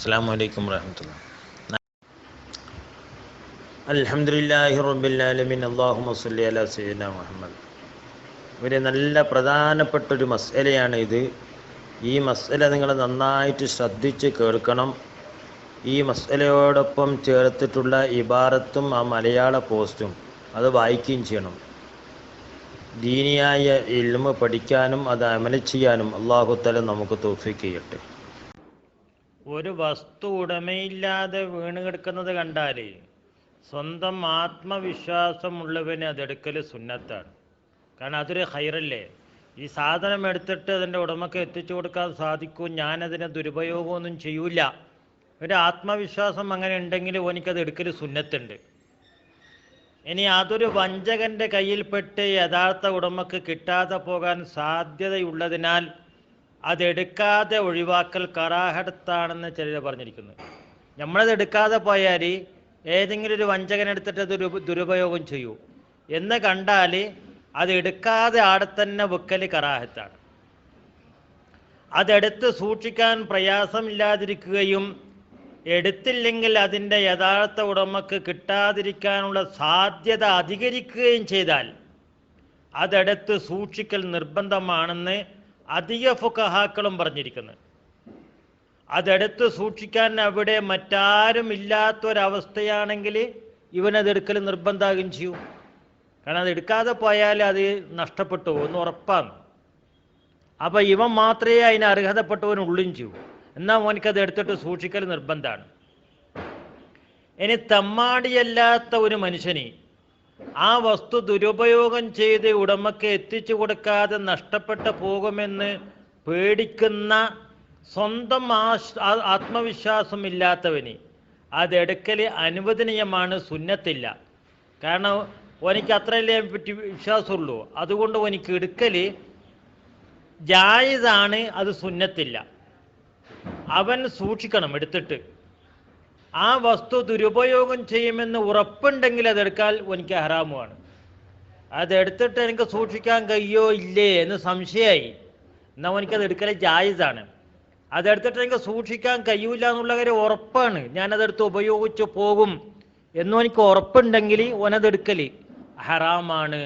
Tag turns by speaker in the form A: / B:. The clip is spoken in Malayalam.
A: അസ്സാം വലൈക്കും വാഹമത്തുള്ള അൽഹംദുലില്ലാഹി റബ്ബിൽ ആലമീൻ. അല്ലാഹുമ്മ സ്വല്ലി അലാ സയ്യിദിന മുഹമ്മദ്. ഒരു നല്ല പ്രധാനപ്പെട്ട ഒരു മസ്അലയാണ് ഇത്. ഈ മസല നിങ്ങൾ നന്നായിട്ട് ശ്രദ്ധിച്ച് കേൾക്കണം. ഈ മസലയോടൊപ്പം ചേർത്തിട്ടുള്ള ഇബാറത്തും ആ മലയാള പോസ്റ്റും അത് വായിക്കുകയും ചെയ്യണം. ദീനിയായ ഇൽമ പഠിക്കാനും അത് അമല ചെയ്യാനും അള്ളാഹുത്തല നമുക്ക് തോഫിക്ക് ഒരു വസ്തു ഉടമയില്ലാതെ വീണ് കിടക്കുന്നത് കണ്ടാൽ സ്വന്തം ആത്മവിശ്വാസമുള്ളവന് അതെടുക്കൽ സുന്നത്താണ്. കാരണം അതൊരു ഹൈറല്ലേ ഈ സാധനം എടുത്തിട്ട് അതിന്റെ ഉടമക്ക് എത്തിച്ചു കൊടുക്കാൻ സാധിക്കും ഞാനതിനെ ദുരുപയോഗമൊന്നും ചെയ്യൂല. ഒരു ആത്മവിശ്വാസം അങ്ങനെ ഉണ്ടെങ്കിൽ ഓനിക്കത് എടുക്കൽ സുന്നത്തുണ്ട്. ഇനി അതൊരു വഞ്ചകന്റെ കയ്യിൽപ്പെട്ട് യഥാർത്ഥ ഉടമക്ക് കിട്ടാതെ പോകാൻ സാധ്യതയുള്ളതിനാൽ അതെടുക്കാതെ ഒഴിവാക്കൽ കറാഹടത്താണെന്ന് ചിലർ പറഞ്ഞിരിക്കുന്നു. നമ്മളത് എടുക്കാതെ പോയാൽ ഏതെങ്കിലും ഒരു വഞ്ചകൻ എടുത്തിട്ട് ദുരു- ദുരുപയോഗം ചെയ്യൂ. എന്ന് കണ്ടാൽ അത് എടുക്കാതെ ആടെ തന്നെ വെക്കൽ കറാഹത്താണ്. അതെടുത്ത് സൂക്ഷിക്കാൻ പ്രയാസമില്ലാതിരിക്കുകയും എടുത്തില്ലെങ്കിൽ അതിന്റെ യഥാർത്ഥ ഉടമക്ക് കിട്ടാതിരിക്കാനുള്ള സാധ്യത അധികരിക്കുകയും ചെയ്താൽ അതെടുത്ത് സൂക്ഷിക്കൽ നിർബന്ധമാണെന്ന് അധിക ഫുക്കഹാക്കളും പറഞ്ഞിരിക്കുന്നത് അതെടുത്ത് സൂക്ഷിക്കാൻ അവിടെ മറ്റാരും ഇല്ലാത്തൊരവസ്ഥയാണെങ്കിൽ ഇവനതെടുക്കൽ നിർബന്ധമാകുകയും ചെയ്യും. കാരണം അത് എടുക്കാതെ പോയാൽ അത് നഷ്ടപ്പെട്ടു എന്ന് ഉറപ്പാണ്. അപ്പം ഇവൻ മാത്രമേ അതിന് അർഹതപ്പെട്ടവനുള്ളും ചെയ്യൂ. എന്നാൽ മോനിക്കത് എടുത്തിട്ട് സൂക്ഷിക്കൽ നിർബന്ധമാണ് ഇനി തമ്മാടിയല്ലാത്ത ഒരു മനുഷ്യന് ആ വസ്തു ദുരുപയോഗം ചെയ്ത് ഉടമക്ക് എത്തിച്ചു കൊടുക്കാതെ നഷ്ടപ്പെട്ടു പോകുമെന്ന് പേടിക്കുന്ന സ്വന്തം ആത്മവിശ്വാസമില്ലാത്തവന് അതെടുക്കൽ അനുവദനീയമാണ് സുന്നത്തില്ല. കാരണം ഓനിക്ക് അത്രയല്ലേ പറ്റി വിശ്വാസമുള്ളൂ. അതുകൊണ്ട് ഓനിക്ക് എടുക്കൽ ജായിതാണ് അത് സുന്നത്തില്ല. അവൻ സൂക്ഷിക്കണം എടുത്തിട്ട്. ആ വസ്തു ദുരുപയോഗം ചെയ്യുമെന്ന് ഉറപ്പുണ്ടെങ്കിൽ അതെടുക്കാൻ എനിക്ക് ഹറാമുമാണ് അതെടുത്തിട്ട് എനിക്ക് സൂക്ഷിക്കാൻ കഴിയോ ഇല്ലേ എന്ന് സംശയമായി. എന്നാൽ എനിക്കത് എടുക്കലേ ജായസാണ്. അതെടുത്തിട്ട് എനിക്ക് സൂക്ഷിക്കാൻ കഴിയൂല എന്നുള്ള കാര്യം ഉറപ്പാണ്. ഞാനതെടുത്ത് ഉപയോഗിച്ച് പോകും എന്നും എനിക്ക് ഉറപ്പുണ്ടെങ്കിൽ ഓനതെടുക്കൽ ഹറാമാണ്.